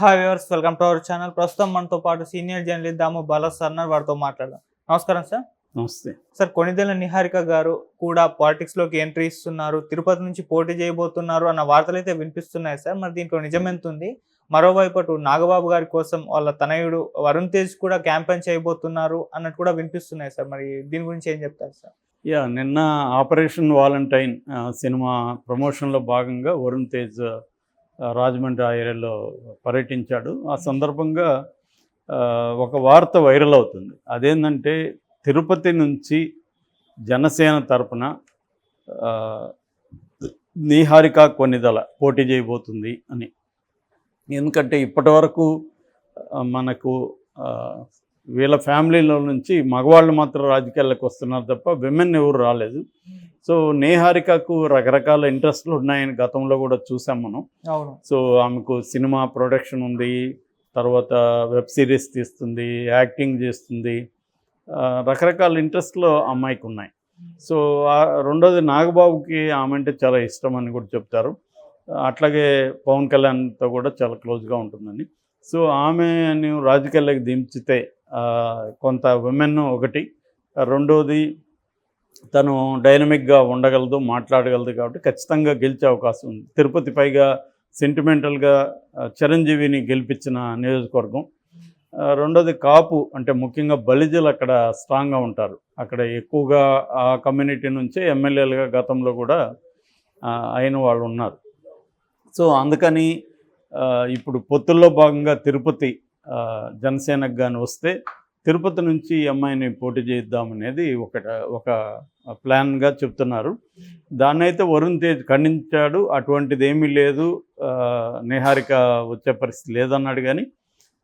Hi viewers welcome to our channel ప్రస్తుతం మనతో పాటు senior journalist Damu Bala sir. వారితో మాట్లాడదాం. నమస్కారం సార్. నమస్తే. సార్ కొణిదెల నిహారిక గారు కూడా పాలిటిక్స్లోకి ఎంట్రీ ఇస్తున్నారు. తిరుపతి నుంచి పోటీ చేయబోతున్నారు అన్న వార్తలు అయితే వినిపిస్తున్నాయి సార్. మరి దీంట్లో నిజం ఎంత ఉంది మరోవైపు అటు నాగబాబు గారి కోసం వాళ్ళ తనయుడు వరుణ్ తేజ్ కూడా క్యాంపెయిన్ చేయబోతున్నారు అన్నట్టు కూడా వినిపిస్తున్నాయి సార్. మరి దీని గురించి ఏం చెప్తారు సార్? యా నిన్న ఆపరేషన్ వాలంటైన్ సినిమా ప్రమోషన్లో భాగంగా వరుణ్ తేజ్ రాజమండ్రి ఆ ఏరియాలో పర్యటించాడు. ఆ సందర్భంగా ఒక వార్త వైరల్ అవుతుంది. అదేంటంటే తిరుపతి నుంచి జనసేన తరపున నీహారిక కొన్నిదల పోటీ చేయబోతుంది అని. ఎందుకంటే ఇప్పటి వరకు మనకు వీళ్ళ ఫ్యామిలీలో నుంచి మగవాళ్ళు మాత్రం రాజకీయాల్లోకి వస్తున్నారు తప్ప విమెన్ ఎవరు రాలేదు. సో నేహారికకు రకరకాల ఇంట్రెస్ట్లు ఉన్నాయని గతంలో కూడా చూసాం మనం. సో ఆమెకు సినిమా ప్రొడక్షన్ ఉంది తర్వాత వెబ్ సిరీస్ తీస్తుంది యాక్టింగ్ చేస్తుంది. రకరకాల ఇంట్రెస్ట్లు అమ్మాయికి ఉన్నాయి. సో రెండోది నాగబాబుకి ఆమె అంటే చాలా ఇష్టం అని కూడా చెప్తారు. అట్లాగే పవన్ కళ్యాణ్తో కూడా చాలా క్లోజ్గా ఉంటుందని. సో ఆమెను రాజకీయాల్లోకి దించితే ఆ, కొంత విమెన్ ఒకటి. రెండోది తను డైనమిక్గా ఉండగలదు మాట్లాడగలదు కాబట్టి ఖచ్చితంగా గెలిచే అవకాశం ఉంది. తిరుపతి పైగా సెంటిమెంటల్గా చిరంజీవిని గెలిపించిన నియోజకవర్గం. రెండోది కాపు అంటే ముఖ్యంగా బలిజలు అక్కడ స్ట్రాంగ్గా ఉంటారు. అక్కడ ఎక్కువగా ఆ కమ్యూనిటీ నుంచే ఎమ్మెల్యేలుగా గతంలో కూడా అయిన వాళ్ళు ఉన్నారు. సో అందుకని ఇప్పుడు పొత్తుల్లో భాగంగా తిరుపతి జనసేనకు కానీ వస్తే తిరుపతి నుంచి ఈ అమ్మాయిని పోటీ చేద్దామనేది ఒక ఒక ప్లాన్గా చెప్తున్నారు. దాన్ని అయితే వరుణ్ తేజ్ ఖండించాడు అటువంటిది ఏమీ లేదు నిహారిక వచ్చే పరిస్థితి లేదన్నాడు కానీ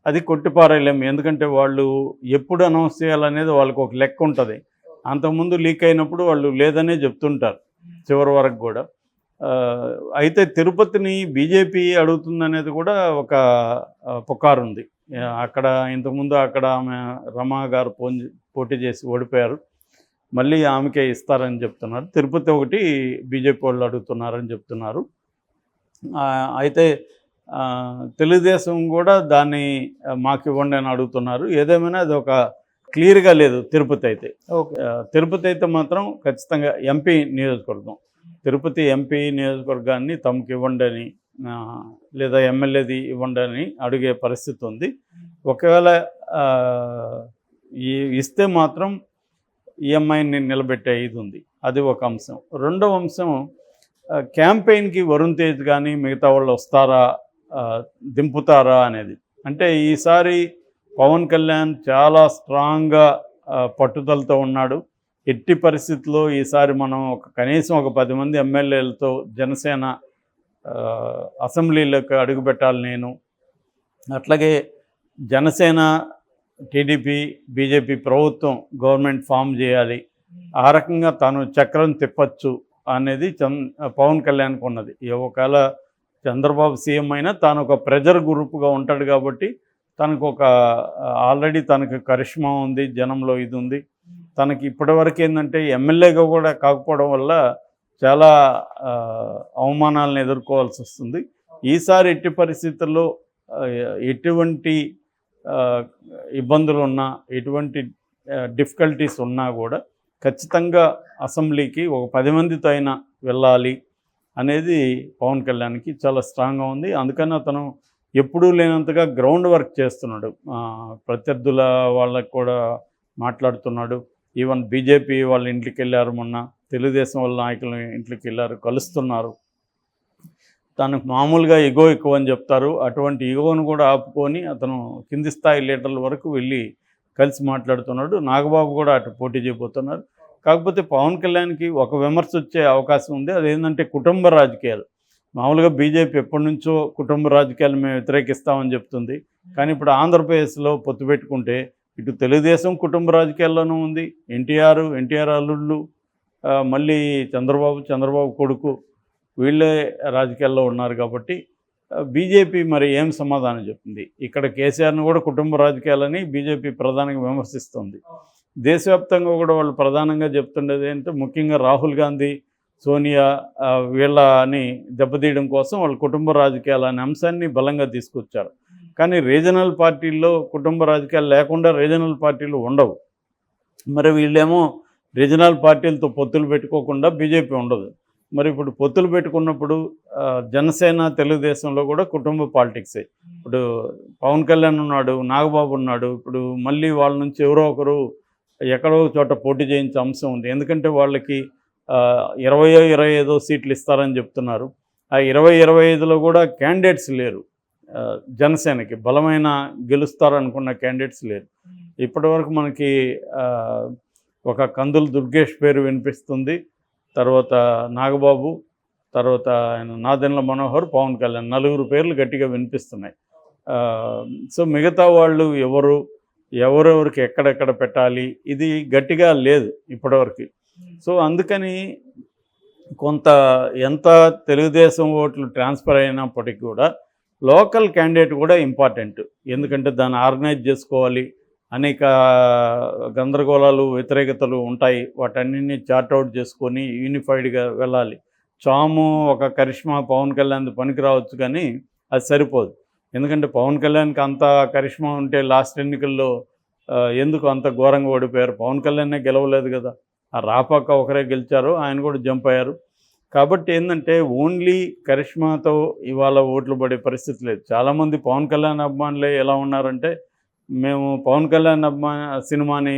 అది కొట్టిపారేయలేము. ఎందుకంటే వాళ్ళు ఎప్పుడు అనౌన్స్ చేయాలనేది వాళ్ళకు ఒక లెక్క ఉంటుంది. అంతకుముందు లీక్ అయినప్పుడు వాళ్ళు లేదనే చెప్తుంటారు చివరి వరకు కూడా. అయితే తిరుపతిని బీజేపీ అడుగుతుందనేది కూడా ఒక ఆ, పుకారు ఉంది అక్కడ ఇంతకుముందు అక్కడ ఆమె రమా గారు పోటీ చేసి ఓడిపోయారు. మళ్ళీ ఆమెకే ఇస్తారని చెప్తున్నారు. తిరుపతి ఒకటి బీజేపీ వాళ్ళు అడుగుతున్నారని చెప్తున్నారు. అయితే తెలుగుదేశం కూడా దాన్ని మాకు ఇవ్వండి అని అడుగుతున్నారు. ఏదేమైనా అది ఒక క్లియర్గా లేదు తిరుపతి అయితే. తిరుపతి అయితే మాత్రం ఖచ్చితంగా ఎంపీ నియోజకవర్గం. తిరుపతి ఎంపీ నియోజకవర్గాన్ని తమకు ఇవ్వండి అని లేదా ఎమ్మెల్యేది ఇవ్వండి అడిగే పరిస్థితి ఉంది. ఒకవేళ ఇస్తే మాత్రం ఈఎంఐని నిలబెట్టే ఇది ఉంది. అది ఒక అంశం. రెండవ అంశం క్యాంపెయిన్కి వరుణ్ తేజ్ కానీ మిగతా వాళ్ళు వస్తారా దింపుతారా అనేది. అంటే ఈసారి పవన్ కళ్యాణ్ చాలా స్ట్రాంగ్గా పట్టుదలతో ఉన్నాడు. ఎట్టి పరిస్థితుల్లో ఈసారి మనం ఒక కనీసం ఒక పది మంది ఎమ్మెల్యేలతో జనసేన అసెంబ్లీలోకి అడుగుపెట్టాలి నేను. అట్లాగే జనసేన టీడీపీ బీజేపీ ప్రభుత్వం గవర్నమెంట్ ఫామ్ చేయాలి. ఆ రకంగా తాను చక్రం తిప్పచ్చు అనేది చంద్ పవన్ కళ్యాణ్కి ఉన్నది. ఒకవేళ చంద్రబాబు సీఎం అయినా తాను ఒక ప్రెజర్ గ్రూప్గా ఉంటాడు కాబట్టి తనకు ఒక ఆల్రెడీ తనకు కరిష్మా ఉంది జనంలో ఇది ఉంది. తనకి ఇప్పటివరకు ఏంటంటే ఎమ్మెల్యేగా కూడా కాకపోవడం వల్ల చాలా అవమానాలను ఎదుర్కోవాల్సి వస్తుంది. ఈసారి ఎట్టి పరిస్థితుల్లో ఎటువంటి ఇబ్బందులు ఉన్నా ఎటువంటి డిఫికల్టీస్ ఉన్నా కూడా ఖచ్చితంగా అసెంబ్లీకి ఒక పది మందితో అయినా వెళ్ళాలి అనేది పవన్ కళ్యాణ్కి చాలా స్ట్రాంగ్గా ఉంది. అందుకని అతను ఎప్పుడూ లేనంతగా గ్రౌండ్ వర్క్ చేస్తున్నాడు. ప్రత్యర్థుల వాళ్ళకి కూడా మాట్లాడుతున్నాడు. ఈవెన్ బీజేపీ వాళ్ళ ఇంటికి వెళ్ళారు మొన్న. తెలుగుదేశం వాళ్ళ నాయకుల ఇంట్లోకి వెళ్ళారు కలుస్తున్నారు. తనకు మామూలుగా ఎగో ఎక్కువ అని చెప్తారు. అటువంటి ఎగోను కూడా ఆపుకొని అతను కింది స్థాయి లీడర్ల వరకు వెళ్ళి కలిసి మాట్లాడుతున్నాడు. నాగబాబు కూడా అటు పోటీ చేయబోతున్నారు. కాకపోతే పవన్ కళ్యాణ్కి ఒక విమర్శ వచ్చే అవకాశం ఉంది. అదేంటంటే కుటుంబ రాజకీయాలు. మామూలుగా బీజేపీ ఎప్పటి నుంచో కుటుంబ రాజకీయాలు మేము వ్యతిరేకిస్తామని చెప్తుంది. కానీ ఇప్పుడు ఆంధ్రప్రదేశ్లో పొత్తు పెట్టుకుంటే ఇటు తెలుగుదేశం కుటుంబ రాజకీయాల్లోనూ ఉంది. ఎన్టీఆర్ ఎన్టీఆర్ అల్లుళ్ళు మళ్ళీ చంద్రబాబు చంద్రబాబు కొడుకు వీళ్ళే రాజకీయాల్లో ఉన్నారు కాబట్టి బీజేపీ మరి ఏం సమాధానం చెప్తుంది? ఇక్కడ కేసీఆర్ను కూడా కుటుంబ రాజకీయాలని బీజేపీ ప్రధానంగా విమర్శిస్తుంది. దేశవ్యాప్తంగా కూడా వాళ్ళు ప్రధానంగా చెప్తుండేది ఏంటంటే ముఖ్యంగా రాహుల్ గాంధీ సోనియా వీళ్ళని దెబ్బతీయడం కోసం వాళ్ళ కుటుంబ రాజకీయాలు అనే అంశాన్ని బలంగా తీసుకొచ్చారు. కానీ రీజనల్ పార్టీల్లో కుటుంబ రాజకీయాలు లేకుండా రీజనల్ పార్టీలు ఉండవు. మరి వీళ్ళేమో రీజనల్ పార్టీలతో పొత్తులు పెట్టుకోకుండా బీజేపీ ఉండదు. మరి ఇప్పుడు పొత్తులు పెట్టుకున్నప్పుడు జనసేన తెలుగుదేశంలో కూడా కుటుంబ పాలిటిక్సే ఇప్పుడు పవన్ కళ్యాణ్ ఉన్నాడు నాగబాబు ఉన్నాడు ఇప్పుడు మళ్ళీ వాళ్ళ నుంచి ఎవరో ఒకరు ఎక్కడో చోట పోటీ చేయించే అంశం ఉంది. ఎందుకంటే వాళ్ళకి ఇరవయో ఇరవై ఐదో సీట్లు ఇస్తారని చెప్తున్నారు. ఆ ఇరవై ఇరవై ఐదులో కూడా క్యాండిడేట్స్ లేరు. జనసేనకి బలమైన గెలుస్తారనుకున్న క్యాండిడేట్స్ లేరు. ఇప్పటివరకు మనకి ఒక కందుల దుర్గేష్ పేరు వినిపిస్తుంది. తర్వాత నాగబాబు తర్వాత ఆయన నాదెన్ల మనోహర్ పవన్ కళ్యాణ్ నలుగురు పేర్లు గట్టిగా వినిపిస్తున్నాయి. సో మిగతా వాళ్ళు ఎవరు ఎవరెవరికి ఎక్కడెక్కడ పెట్టాలి ఇది గట్టిగా లేదు ఇప్పటివరకు. సో అందుకని కొంత ఎంత తెలుగుదేశం ఓట్లు ట్రాన్స్ఫర్ అయినప్పటికీ కూడా లోకల్ క్యాండిడేట్ కూడా ఇంపార్టెంట్. ఎందుకంటే దాన్ని ఆర్గనైజ్ చేసుకోవాలి అనేక గందరగోళాలు వ్యతిరేకతలు ఉంటాయి. వాటన్నిటిని చార్ట్అవుట్ చేసుకొని యూనిఫైడ్గా వెళ్ళాలి. చాము ఒక కరిష్మా పవన్ కళ్యాణ్ పనికి రావచ్చు కానీ అది సరిపోదు. ఎందుకంటే పవన్ కళ్యాణ్కి అంత కరిష్మా ఉంటే లాస్ట్ ఎన్నికల్లో ఎందుకు అంత ఘోరంగా ఓడిపోయారు? పవన్ కళ్యాణ్నే గెలవలేదు కదా. ఆ రాపాక ఒకరే గెలిచారు ఆయన కూడా జంప్ అయ్యారు. కాబట్టి ఏంటంటే ఓన్లీ కరిష్మాతో ఇవాళ ఓట్లు పడే పరిస్థితి లేదు. చాలామంది పవన్ కళ్యాణ్ అభిమానులే ఎలా ఉన్నారంటే మేము పవన్ కళ్యాణ్ అభిమా సినిమాని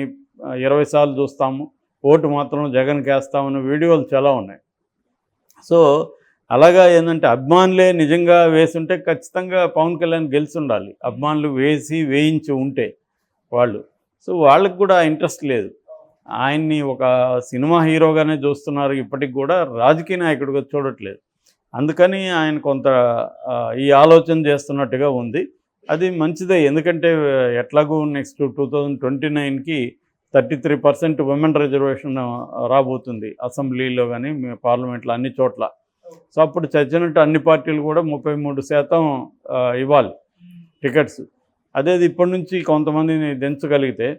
ఇరవై సార్లు చూస్తాము. ఓటు మాత్రం జగన్కి వేస్తామన్న వీడియోలు చాలా ఉన్నాయి. సో అలాగా ఏంటంటే అభిమానులే నిజంగా వేసుంటే ఖచ్చితంగా పవన్ కళ్యాణ్ గెలిచి ఉండాలి అభిమానులు వేసి వేయించి ఉంటే వాళ్ళు. సో వాళ్ళకి కూడా ఇంట్రెస్ట్ లేదు. ఆయన్ని ఒక సినిమా హీరోగానే చూస్తున్నారు. ఇప్పటికి కూడా రాజకీయ నాయకుడిగా చూడట్లేదు. అందుకని ఆయన కొంత ఈ ఆలోచన చేస్తున్నట్టుగా ఉంది. అది మంచిదే. ఎందుకంటే ఎట్లాగూ నెక్స్ట్ టూ థౌజండ్ ట్వంటీ నైన్కి thirty three percent women reservation రాబోతుంది అసెంబ్లీలో కానీ పార్లమెంట్లో అన్ని చోట్ల. సో అప్పుడు చచ్చినట్టు అన్ని పార్టీలు కూడా ముప్పై మూడు శాతం ఇవ్వాలి టికెట్స్. అదే ఇప్పటి నుంచి కొంతమందిని దించగలిగితే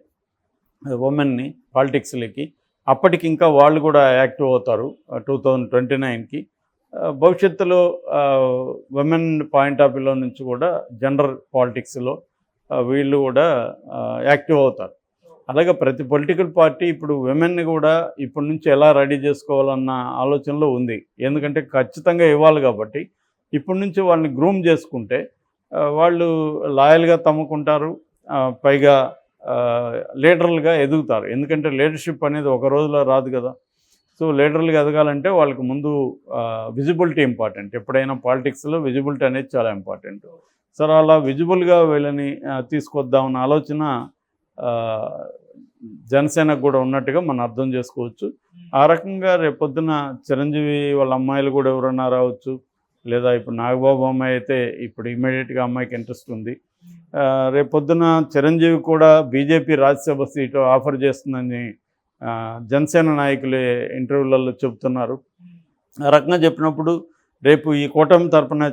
ఉమెన్ని పాలిటిక్స్లకి అప్పటికి ఇంకా వాళ్ళు కూడా యాక్టివ్ అవుతారు టూ థౌజండ్ ట్వంటీ నైన్కి. భవిష్యత్తులో ఉమెన్ పాయింట్ ఆఫ్ వ్యూలో నుంచి కూడా జెండర్ పాలిటిక్స్లో వీళ్ళు కూడా యాక్టివ్ అవుతారు. అలాగే ప్రతి పొలిటికల్ పార్టీ ఇప్పుడు విమెన్ని కూడా ఇప్పటి నుంచి ఎలా రెడీ చేసుకోవాలన్న ఆలోచనలో ఉంది. ఎందుకంటే ఖచ్చితంగా ఇవ్వాలి కాబట్టి ఇప్పటి నుంచి వాళ్ళని గ్రూమ్ చేసుకుంటే వాళ్ళు లాయల్గా తమ్ముకుంటారు పైగా లీడర్లుగా ఎదుగుతారు. ఎందుకంటే లీడర్షిప్ అనేది ఒక రోజులో రాదు కదా. సో లీడర్లుగా ఎదగాలంటే వాళ్ళకి ముందు విజిబిలిటీ ఇంపార్టెంట్ ఎప్పుడైనా పాలిటిక్స్లో విజిబిలిటీ అనేది చాలా ఇంపార్టెంట్ సరే అలా విజిబుల్గా వీళ్ళని తీసుకొద్దామన్న ఆలోచన జనసేనకు కూడా ఉన్నట్టుగా మనం అర్థం చేసుకోవచ్చు. ఆ రకంగా రేపొద్దున చిరంజీవి వాళ్ళ అమ్మాయిలు కూడా ఎవరన్నా రావచ్చు. లేదా ఇప్పుడు నాగబాబు అమ్మాయి అయితే ఇప్పుడు ఇమీడియట్గా అమ్మాయికి ఇంట్రెస్ట్ ఉంది. రేపొద్దున చిరంజీవి కూడా బీజేపీ రాజ్యసభ సీటు ఆఫర్ చేస్తుందని జనసేన నాయకులే ఇంటర్వ్యూలలో చెబుతున్నారు. ఆ రకంగా చెప్పినప్పుడు రేపు ఈ కూటమి తరపున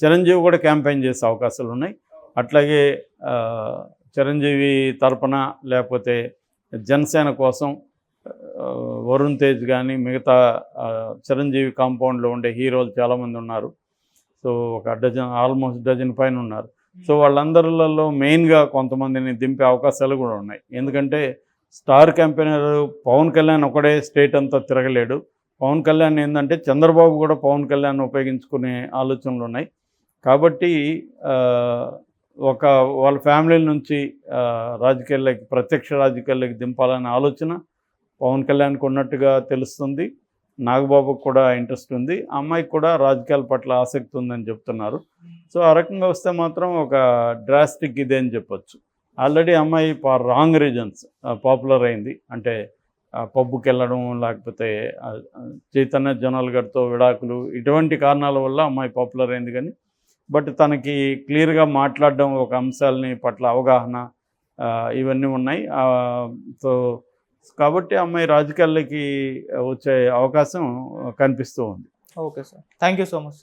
చిరంజీవి కూడా క్యాంపెయిన్ చేసే అవకాశాలు ఉన్నాయి. అట్లాగే చిరంజీవి తరపున లేకపోతే జనసేన కోసం వరుణ్ తేజ్ కానీ మిగతా చిరంజీవి కాంపౌండ్లో ఉండే హీరోలు చాలామంది ఉన్నారు. సో ఒక డజన్ ఆల్మోస్ట్ డజన్ పైన ఉన్నారు. సో వాళ్ళందరిలో మెయిన్గా కొంతమందిని దింపే అవకాశాలు కూడా ఉన్నాయి. ఎందుకంటే స్టార్ క్యాంపెయినర్ పవన్ కళ్యాణ్ ఒకడే స్టేట్ అంతా తిరగలేడు. పవన్ కళ్యాణ్ ఏంటంటే చంద్రబాబు కూడా పవన్ కళ్యాణ్ ఉపయోగించుకునే ఆలోచనలు ఉన్నాయి. కాబట్టి ఒక వాళ్ళ ఫ్యామిలీ నుంచి రాజకీయాల్లోకి ప్రత్యక్ష రాజకీయాల్లోకి దింపాలనే ఆలోచన పవన్ కళ్యాణ్కి ఉన్నట్టుగా తెలుస్తుంది. నాగబాబుకు కూడా ఇంట్రెస్ట్ ఉంది. అమ్మాయికి కూడా రాజకీయాల పట్ల ఆసక్తి ఉందని చెప్తున్నారు. సో ఆ రకంగా వస్తే మాత్రం ఒక డ్రాస్టిక్ ఇదే అని చెప్పొచ్చు. ఆల్రెడీ అమ్మాయి ఫర్ రాంగ్ రీజన్స్ పాపులర్ అయింది. అంటే పబ్బుకి వెళ్ళడం లేకపోతే చైతన్య జనాలు గారితో విడాకులు ఇటువంటి కారణాల వల్ల అమ్మాయి పాపులర్ అయింది కానీ బట్ తనకి క్లియర్గా మాట్లాడడం ఒక అంశాలని పట్ల అవగాహన ఇవన్నీ ఉన్నాయి. సో కాబట్టి అమ్మాయి రాజకీయాల్లోకి వచ్చే అవకాశం కనిపిస్తూ ఉంది. Okay sir. Thank you so much